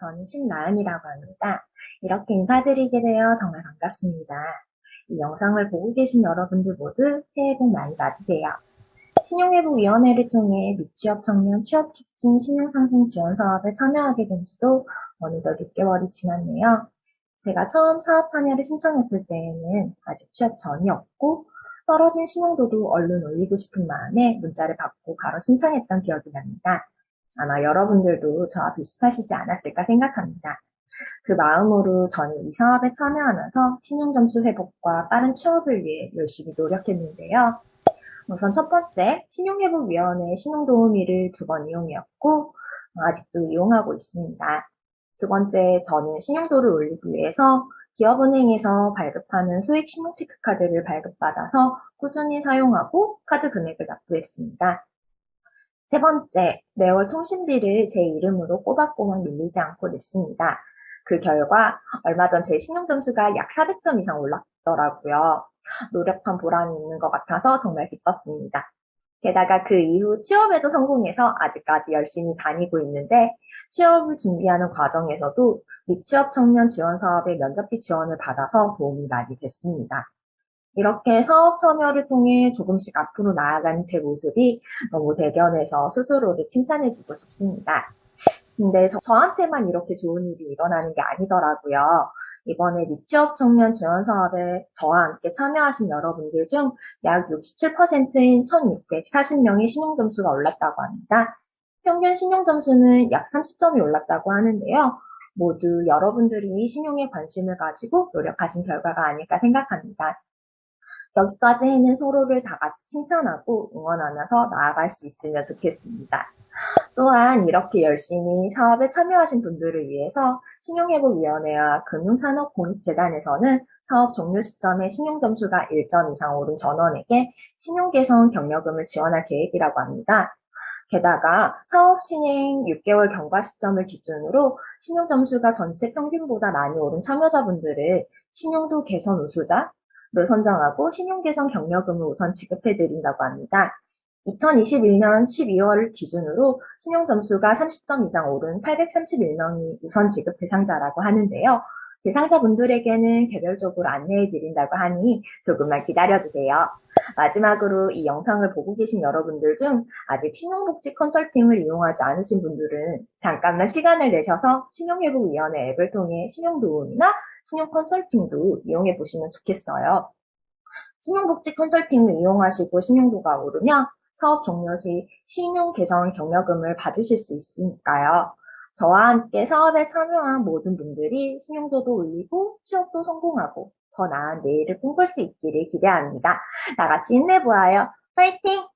저는 신나은이라고 합니다. 이렇게 인사드리게 되어 정말 반갑습니다. 이 영상을 보고 계신 여러분들 모두 새해 복 많이 받으세요. 신용회복위원회를 통해 미취업 청년 취업 촉진 신용상승 지원 사업에 참여하게 된 지도 어느덧 6개월이 지났네요. 제가 처음 사업 참여를 신청했을 때에는 아직 취업 전이었고 떨어진 신용도도 얼른 올리고 싶은 마음에 문자를 받고 바로 신청했던 기억이 납니다. 아마 여러분들도 저와 비슷하시지 않았을까 생각합니다. 그 마음으로 저는 이 사업에 참여하면서 신용점수 회복과 빠른 취업을 위해 열심히 노력했는데요. 우선 첫 번째, 신용회복위원회 신용도우미를 두 번 이용했고, 아직도 이용하고 있습니다. 두 번째, 저는 신용도를 올리기 위해서 기업은행에서 발급하는 소액 신용체크카드를 발급받아서 꾸준히 사용하고 카드 금액을 납부했습니다. 세 번째, 매월 통신비를 제 이름으로 꼬박꼬박 밀리지 않고 냈습니다. 그 결과 얼마 전 제 신용점수가 약 400점 이상 올랐더라고요. 노력한 보람이 있는 것 같아서 정말 기뻤습니다. 게다가 그 이후 취업에도 성공해서 아직까지 열심히 다니고 있는데 취업을 준비하는 과정에서도 미취업 청년 지원 사업의 면접비 지원을 받아서 도움이 많이 됐습니다. 이렇게 사업 참여를 통해 조금씩 앞으로 나아가는 제 모습이 너무 대견해서 스스로를 칭찬해주고 싶습니다. 근데 저, 저한테만 이렇게 좋은 일이 일어나는 게 아니더라고요. 이번에 미취업 청년 지원 사업에 저와 함께 참여하신 여러분들 중 약 67%인 1,640명의 신용 점수가 올랐다고 합니다. 평균 신용 점수는 약 30점이 올랐다고 하는데요. 모두 여러분들이 신용에 관심을 가지고 노력하신 결과가 아닐까 생각합니다. 여기까지는 서로를 다 같이 칭찬하고 응원하면서 나아갈 수 있으면 좋겠습니다. 또한 이렇게 열심히 사업에 참여하신 분들을 위해서 신용회복위원회와 금융산업공익재단에서는 사업 종료 시점에 신용점수가 1점 이상 오른 전원에게 신용개선 경력금을 지원할 계획이라고 합니다. 게다가 사업 시행 6개월 경과 시점을 기준으로 신용점수가 전체 평균보다 많이 오른 참여자분들을 신용도 개선 우수자로 선정하고 신용개선 경력금을 우선 지급해 드린다고 합니다. 2021년 12월 기준으로 신용점수가 30점 이상 오른 831명이 우선 지급 대상자라고 하는데요. 대상자분들에게는 개별적으로 안내해 드린다고 하니 조금만 기다려 주세요. 마지막으로 이 영상을 보고 계신 여러분들 중 아직 신용복지 컨설팅을 이용하지 않으신 분들은 잠깐만 시간을 내셔서 신용회복위원회 앱을 통해 신용도움이나 신용 컨설팅도 이용해 보시면 좋겠어요. 신용복지 컨설팅을 이용하시고 신용도가 오르면 사업 종료 시 신용 개선 경력금을 받으실 수 있으니까요. 저와 함께 사업에 참여한 모든 분들이 신용도도 올리고 취업도 성공하고 더 나은 내일을 꿈꿀 수 있기를 기대합니다. 다 같이 힘내보아요. 파이팅!